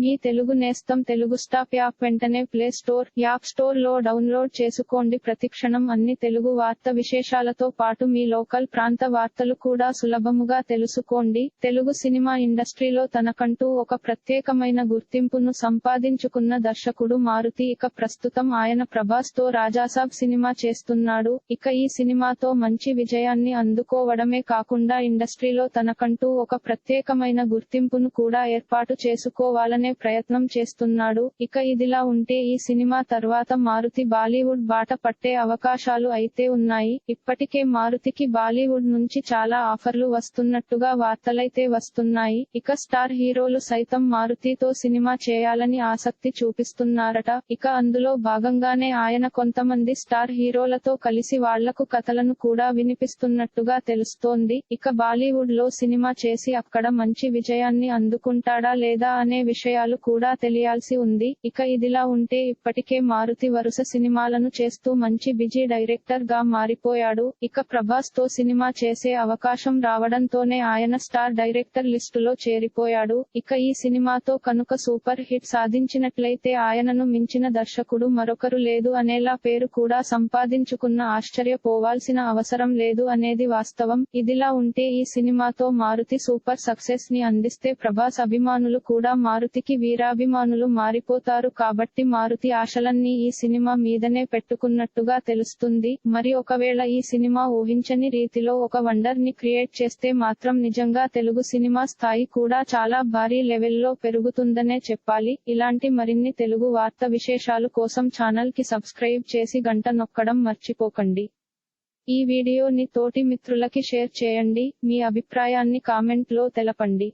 మీ తెలుగు నేస్తం Telugu stop app వెంటనే play store app స్టోర్లో డౌన్లోడ్ చేసుకోండి. ప్రతిక్షణం అన్ని తెలుగు వార్త విశేషాలతో పాటు మీ లోకల్ ప్రాంత వార్తలు కూడా సులభముగా తెలుసుకోండి. తెలుగు సినిమా ఇండస్ట్రీలో తనకంటూ ఒక ప్రత్యేకమైన గుర్తింపును సంపాదించుకున్న దర్శకుడు మారుతి. ఇక ప్రస్తుతం ఆయన ప్రభాస్తో రాజాసాబ్ సినిమా చేస్తున్నాడు. ఇక ఈ సినిమాతో మంచి విజయాన్ని అందుకోవడమే కాకుండా ఇండస్ట్రీలో తనకంటూ ఒక ప్రత్యేకమైన గుర్తింపును కూడా ఏర్పాటు చేసుకోవాలనే ప్రయత్నం చేస్తున్నాడు. ఇక ఇదిలా ఉంటే ఈ సినిమా తర్వాత మారుతి బాలీవుడ్ బాట పట్టే అవకాశాలు అయితే ఉన్నాయి. ఇప్పటికే మారుతికి బాలీవుడ్ నుంచి చాలా ఆఫర్లు వస్తున్నట్టుగా వార్తలైతే వస్తున్నాయి. ఇక స్టార్ హీరోలు సైతం మారుతితో సినిమా చేయాలని ఆసక్తి చూపిస్తున్నారట. ఇక అందులో భాగంగానే ఆయన కొంతమంది స్టార్ హీరోలతో కలిసి వాళ్ళకు కథలను కూడా వినిపిస్తున్నట్టుగా తెలుస్తోంది. ఇక బాలీవుడ్లో సినిమా చేసి అక్కడ మంచి విజయాన్ని అందుకుంటాడా లేదా అనే విషయాలు కూడా తెలియాల్సి ఉంది. ఇక ఇదిలా ఉంటే ఇప్పటికే మారుతి వరుస సినిమాలను చేస్తూ మంచి బిజీ డైరెక్టర్గా మారిపోయాడు. ఇక ప్రభాస్తో సినిమా చేసే అవకాశం రావడంతోనే ఆయన స్టార్ డైరెక్టర్ లిస్టులో చేరిపోయాడు. ఇక ఈ సినిమాతో కనుక సూపర్ హిట్ సాధించినట్లయితే ఆయనను మించిన దర్శకుడు మరొకరు లేదు అనేలా పేరు కూడా సంపాదించుకున్న ఆశ్చర్యపోవాల్సిన అవసరం లేదు అనేది వాస్తవం. ఇదిలా ఉంటే ఈ సినిమాతో మారుతి సూపర్ సక్సెస్ని అందిస్తే ప్రభాస్ అభిమానులు కూడా మారుతి మారుతికి వీరాభిమానులు మారిపోతారు కాబట్టి మారుతి ఆశలన్నీ ఈ సినిమా మీదనే పెట్టుకున్నట్టుగా తెలుస్తుంది. మరి ఒకవేళ ఈ సినిమా ఊహించని రీతిలో ఒక వండర్ని క్రియేట్ చేస్తే మాత్రం నిజంగా తెలుగు సినిమా స్థాయి కూడా చాలా భారీ లెవెల్లో పెరుగుతుందనే చెప్పాలి. ఇలాంటి మరిన్ని తెలుగు వార్త విశేషాలు కోసం ఛానల్కి సబ్స్క్రైబ్ చేసి గంట నొక్కడం మర్చిపోకండి. ఈ వీడియోని తోటి మిత్రులకి షేర్ చేయండి. మీ అభిప్రాయాన్ని కామెంట్లో తెలపండి.